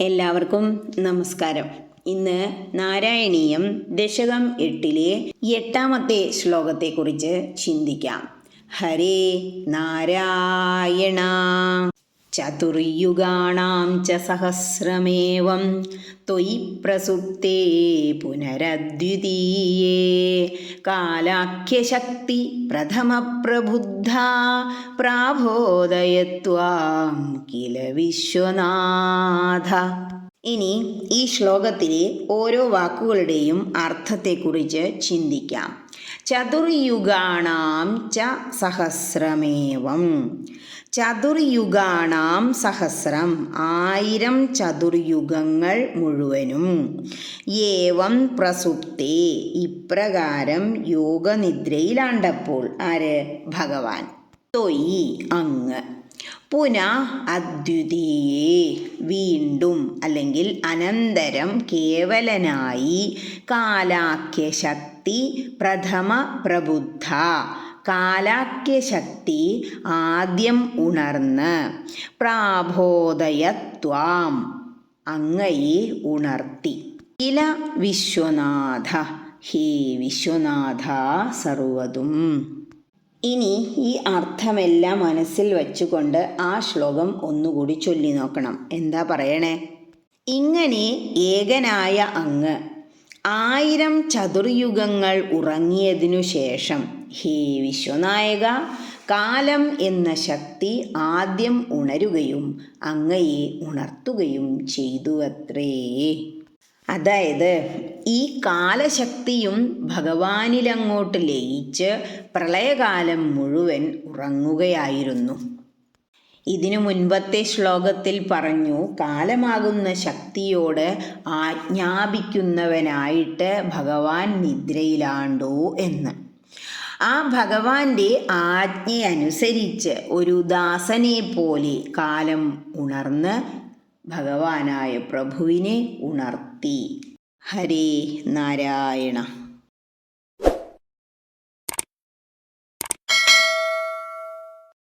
എല്ലാവർക്കും നമസ്കാരം. ഇന്ന് നാരായണീയം ദശകം എട്ടിലെ എട്ടാമത്തെ ശ്ലോകത്തെക്കുറിച്ച് ചിന്തിക്കാം. ഹരേ നാരായണ. ചതുർയുഗാണാം ച സഹസ്രമേവം ത്വയി പ്രസുപ്തേ പുനരദ്വിതീയേ. കാലാഖ്യശക്തി പ്രഥമപ്രബുദ്ധ പ്രാബോധയത്വാം കില വിശ്വനാഥ. ഇനി ഈ ശ്ലോകത്തിലെ ഓരോ വാക്കുകളുടെയും അർത്ഥത്തെക്കുറിച്ച് ചിന്തിക്കാം. ചതുർയുഗാണാം ച സഹസ്രമേവം. ചതുർയുഗാണാം സഹസ്രം ആയിരം ചതുർയുഗങ്ങൾ മുഴുവനും. ഏവം പ്രസുപ്തേ ഇപ്രകാരം യോഗനിദ്രയിലാണ്ടപ്പോൾ. ആര്? ഭഗവാൻ. തൊയ് അങ്ങ്. പുന അദ്വിതീയേ വീണ്ടും അല്ലെങ്കിൽ അനന്തരം കേവലനായി കാലാഖ്യശക്തി പ്രഥമ പ്രബുദ്ധ. കാലാഖ്യശക്തി ആദ്യം ഉണർന്ന് പ്രാബോധയത്വാം അങ്ങയെ ഉണർത്തി. ഇല വിശ്വനാഥ ഹേ വിശ്വനാഥ സർവതും. ഇനി ഈ അർത്ഥമെല്ലാം മനസ്സിൽ വച്ചുകൊണ്ട് ആ ശ്ലോകം ഒന്നുകൂടി ചൊല്ലി നോക്കണം. എന്താ പറയണേ? ഇങ്ങനെ ഏകനായ അങ്ങ് ആയിരം ചതുർയുഗങ്ങൾ ഉറങ്ങിയതിനു ശേഷം ഹേ വിശ്വനായക കാലം എന്ന ശക്തി ആദ്യം ഉണരുകയും അങ്ങയെ ഉണർത്തുകയും ചെയ്തുവത്രേ. അതായത് ഈ കാലശക്തിയും ഭഗവാനിലങ്ങോട്ട് ലയിച്ച് പ്രളയകാലം മുഴുവൻ ഉറങ്ങുകയായിരുന്നു. ഇതിനു മുൻപത്തെ ശ്ലോകത്തിൽ പറഞ്ഞു കാലമാകുന്ന ശക്തിയോട് ആജ്ഞാപിക്കുന്നവനായിട്ട് ഭഗവാൻ നിദ്രയിലാണ്ടോ എന്ന്. ആ ഭഗവാന്റെ ആജ്ഞയനുസരിച്ച് ഒരു ദാസനെ പോലെ കാലം ഉണർന്ന് ഭഗവാനായ പ്രഭുവിനെ ഉണർത്തി. ഹരേ നാരായണ.